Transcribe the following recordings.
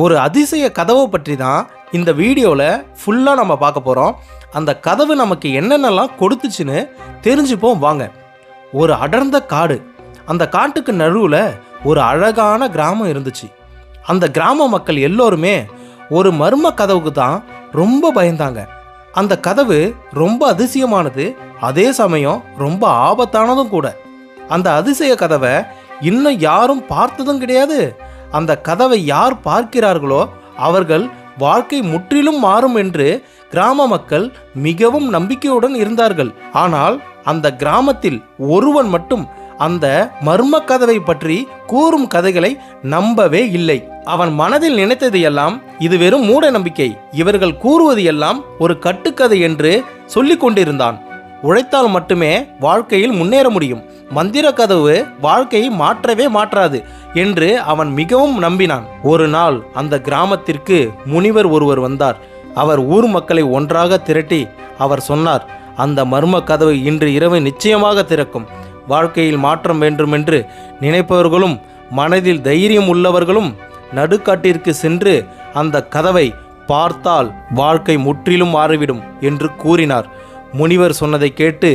ஒரு அதிசய கதவை பற்றி தான் இந்த வீடியோவில் ஃபுல்லாக நம்ம பார்க்க போகிறோம் அந்த கதவு நமக்கு என்னென்னலாம் கொடுத்துச்சுன்னு தெரிஞ்சுப்போம் வாங்க. ஒரு அடர்ந்த காடு. அந்த காட்டுக்கு நடுவில் ஒரு அழகான கிராமம் இருந்துச்சு. அந்த கிராம மக்கள் எல்லோருமே ஒரு மர்ம கதவுக்கு தான் ரொம்ப பயந்தாங்க. அந்த கதவு ரொம்ப அதிசயமானது அதே சமயம் ரொம்ப ஆபத்தானதும் கூட. அந்த அதிசய கதவை இன்னும் யாரும் பார்த்ததும் கிடையாது. அந்த கதவை யார் பார்க்கிறார்களோ அவர்கள் வாழ்க்கை முற்றிலும் மாறும் என்று கிராம மக்கள் மிகவும் நம்பிக்கையுடன் இருந்தார்கள். ஆனால் அந்த கிராமத்தில் ஒருவன் மட்டும் அந்த மர்ம கதவை பற்றி கூறும் கதைகளை நம்பவே இல்லை. அவன் மனதில் நினைத்தது எல்லாம் இது வெறும் மூட நம்பிக்கை. இவர்கள் கூறுவது எல்லாம் ஒரு கட்டுக்கதை என்று சொல்லிக் கொண்டிருந்தான் உழைத்தால் மட்டுமே வாழ்க்கையில் முன்னேற முடியும். மந்திர கதவு வாழ்க்கையை மாற்றவே மாற்றாது என்று அவன் மிகவும் நம்பினான். ஒரு நாள் அந்த கிராமத்திற்கு முனிவர் ஒருவர் வந்தார். அவர் ஊர் மக்களை ஒன்றாக திரட்டி அவர் சொன்னார் அந்த மர்ம கதவு இன்று இரவு நிச்சயமாக திறக்கும். வாழ்க்கையில் மாற்றம் வேண்டுமென்று நினைப்பவர்களும் மனதில் தைரியம் உள்ளவர்களும் நடுக்காட்டிற்கு சென்று அந்த கதவை பார்த்தால் வாழ்க்கை முற்றிலும் மாறிவிடும் என்று கூறினார். முனிவர் சொன்னதை கேட்டு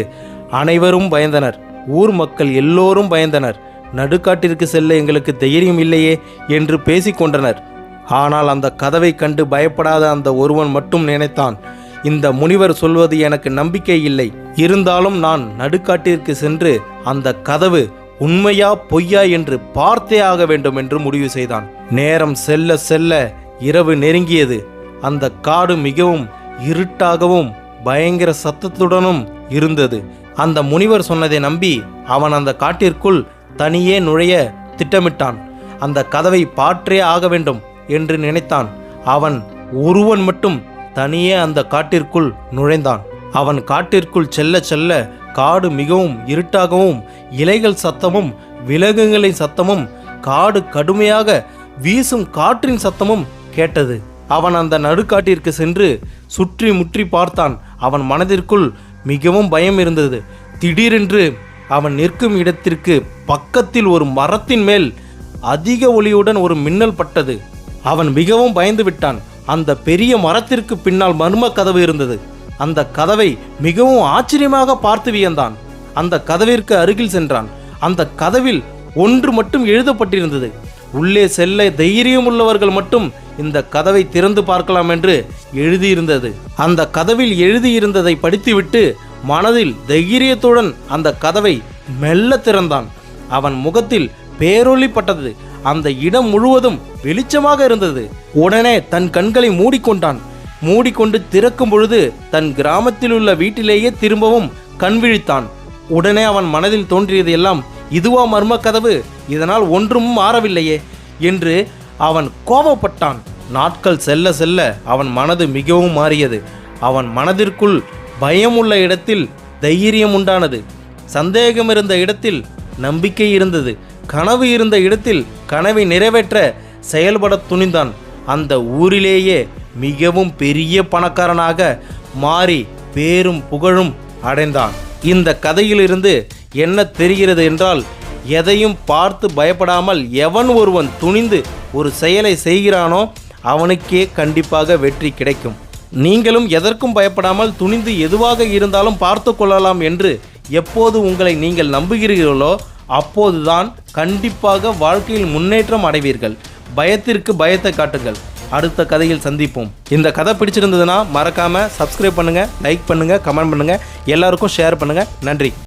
அனைவரும் பயந்தனர். ஊர் மக்கள் எல்லோரும் பயந்தனர். நடுக்காட்டிற்கு செல்ல எங்களுக்கு தைரியம் இல்லையே என்று பேசிக்கொண்டனர் ஆனால் அந்த கதவை கண்டு பயப்படாத அந்த ஒருவன் மட்டும் நினைத்தான். இந்த முனிவர் சொல்வது எனக்கு நம்பிக்கை இல்லை. இருந்தாலும் நான் நடுக்காட்டிற்கு சென்று அந்த கதவு உண்மையா பொய்யா என்று பார்த்தே ஆக வேண்டும் என்று முடிவு செய்தான். நேரம் செல்ல செல்ல இரவு நெருங்கியது. அந்த காடு மிகவும் இருட்டாகவும் பயங்கர சத்தத்துடனும் இருந்தது. அந்த முனிவர் சொன்னதை நம்பி அவன் அந்த காட்டிற்குள் தனியே நுழைய திட்டமிட்டான். அந்த கதவை பாற்றே ஆக வேண்டும் என்று நினைத்தான். அவன் ஒருவன் மட்டும் தனியே அந்த காட்டிற்குள் நுழைந்தான். அவன் காட்டிற்குள் செல்ல செல்ல காடு மிகவும் இருட்டாகவும் இலைகள் சத்தமும் விலங்குகளின் சத்தமும் காடு கடுமையாக வீசும் காற்றின் சத்தமும் கேட்டது. அவன் அந்த நடுக்காட்டிற்கு சென்று சுற்றி முற்றி பார்த்தான். அவன் மனதிற்குள் மிகவும் பயம் இருந்தது. திடீரென்று அவன் நிற்கும் இடத்திற்கு பக்கத்தில் ஒரு மரத்தின் மேல் அதிக ஒளியுடன் ஒரு மின்னல் பட்டது. அவன் மிகவும் பயந்து விட்டான். அந்த பெரிய மரத்திற்கு பின்னால் மர்ம கதவு இருந்தது. அந்த கதவை மிகவும் ஆச்சரியமாக பார்த்து வியந்தான். அந்த கதவிற்கு அருகில் சென்றான். அந்த கதவில் ஒன்று மட்டும் எழுதப்பட்டிருந்தது. உள்ளே செல்ல தைரியம் உள்ளவர்கள் மட்டும் இந்த கதவை திறந்து பார்க்கலாம் என்று எழுதியிருந்தது. அந்த கதவில் எழுதியிருந்ததை படித்துவிட்டு மனதில் தைரியத்துடன் அந்த கதவை மெல்ல திறந்தான். அவன் முகத்தில் பேரொளிப்பட்டது. அந்த இடம் முழுவதும் வெளிச்சமாக இருந்தது. உடனே தன் கண்களை மூடிக்கொண்டான். மூடிக்கொண்டு திறக்கும் பொழுது தன் கிராமத்தில் உள்ள வீட்டிலேயே திரும்பவும் கண் விழித்தான். உடனே அவன் மனதில் தோன்றியது எல்லாம் இதுவா மர்ம கதவு? இதனால் ஒன்றும் மாறவில்லையே என்று அவன் கோபப்பட்டான். நாட்கள் செல்ல செல்ல அவன் மனது மிகவும் மாறியது. அவன் மனதிற்குள் பயமுள்ள இடத்தில் தைரியம் உண்டானது. சந்தேகம் இருந்த இடத்தில் நம்பிக்கை இருந்தது. கனவு இருந்த இடத்தில் கனவை நிறைவேற்ற செயல்பட துணிந்தான். அந்த ஊரிலேயே மிகவும் பெரிய பணக்காரனாக மாறி பேரும் புகழும் அடைந்தான். இந்த கதையிலிருந்து என்ன தெரிகிறது என்றால் எதையும் பார்த்து பயப்படாமல் எவன் ஒருவன் துணிந்து ஒரு செயலை செய்கிறானோ அவனுக்கே கண்டிப்பாக வெற்றி கிடைக்கும். நீங்களும் எதற்கும் பயப்படாமல் துணிந்து எதுவாக இருந்தாலும் பார்த்து கொள்ளலாம் என்று எப்போது உங்களை நீங்கள் நம்புகிறீர்களோ அப்போதுதான் கண்டிப்பாக வாழ்க்கையில் முன்னேற்றம் அடைவீர்கள். பயத்திற்கு பயத்தை காட்டுங்கள். அடுத்த கதையில் சந்திப்போம். இந்த கதை பிடிச்சிருந்ததுன்னா மறக்காமல் சப்ஸ்கிரைப் பண்ணுங்கள் லைக் பண்ணுங்கள் கமெண்ட் பண்ணுங்கள் எல்லாருக்கும் ஷேர் பண்ணுங்கள் நன்றி.